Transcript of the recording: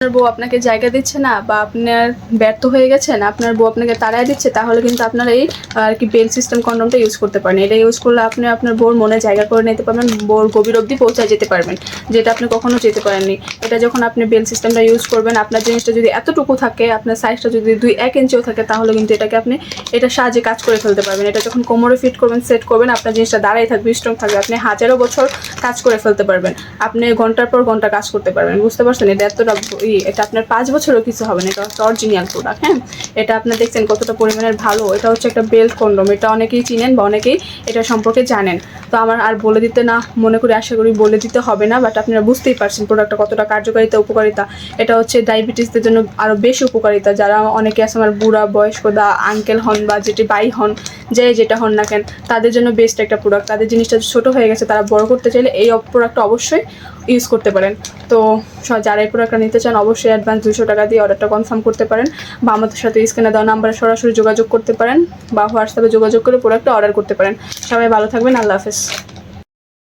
আপনার বউ আপনাকে জায়গা দিচ্ছে না বা আপনার ব্যর্থ হয়ে গেছেন আপনার বউ আপনাকে তাড়ায় দিচ্ছে, তাহলে কিন্তু আপনার এই আর কি বেল সিস্টেম কন্ডমটা ইউজ করতে পারেন। এটা ইউজ করলে আপনি আপনার বউর মনে জায়গা করে নিতে পারবেন, বউর গভীর অবধি পৌঁছায় যেতে পারবেন, যেটা আপনি কখনো যেতে পারেননি। এটা যখন আপনি বেল সিস্টেমটা ইউজ করবেন, আপনার জিনিসটা যদি এতটুকু থাকে, আপনার সাইজটা যদি দুই এক ইঞ্চিও থাকে, তাহলে কিন্তু এটাকে আপনি এটা সাহায্যে কাজ করে ফেলতে পারবেন। এটা যখন কোমরে ফিট করবেন সেট করবেন, আপনার জিনিসটা দাঁড়াই থাকবে স্ট্রং থাকবে, আপনি হাজারো বছর কাজ করে ফেলতে পারবেন। আপনি ঘণ্টার পর ঘণ্টা কাজ করতে পারবেন, বুঝতে পারছেন? এটা এতটা এটা আপনার পাঁচ বছরও কিছু হবে না, এটা হচ্ছে অরিজিনাল প্রোডাক্ট হ্যাঁ? এটা আপনার দেখছেন কতটা পরিমাণের ভালো, এটা হচ্ছে একটা বেল্ট কন্ডম এটা অনেকেই চিনেন বা অনেকেই এটা সম্পর্কে জানেন। তো আমার আর বলে দিতে না, মনে করি আশা করি বলে দিতে হবে না বাট আপনারা বুঝতেই পারছেন প্রোডাক্টটা কতটা কার্যকারিতা, উপকারিতা। এটা হচ্ছে ডায়াবেটিসদের জন্য আরও বেশি উপকারিতা, যারা অনেকে আছে আমার বুড়া, বয়স্ক দা আঙ্কেল হন বা যেটি বাই হন যে যেটা হন না কেন, তাদের জন্য বেস্ট একটা প্রোডাক্ট তাদের জিনিসটা ছোটো হয়ে গেছে, তারা বড় করতে চাইলে এই প্রোডাক্টটা অবশ্যই ইউজ করতে পারেন। তো যারা এই প্রোডাক্টটা নিতে চান, অবশ্যই অ্যাডভান্স দুশো টাকা দিয়ে অর্ডারটা কনফার্ম করতে পারেন। বা আমাদের সাথে স্ক্রিনে দেওয়া নাম্বারে সরাসরি যোগাযোগ করতে পারেন বা হোয়াটসঅ্যাপে যোগাযোগ করে প্রোডাক্টটা অর্ডার করতে পারেন। সবাই ভালো থাকবেন, আল্লাহ হাফেজ।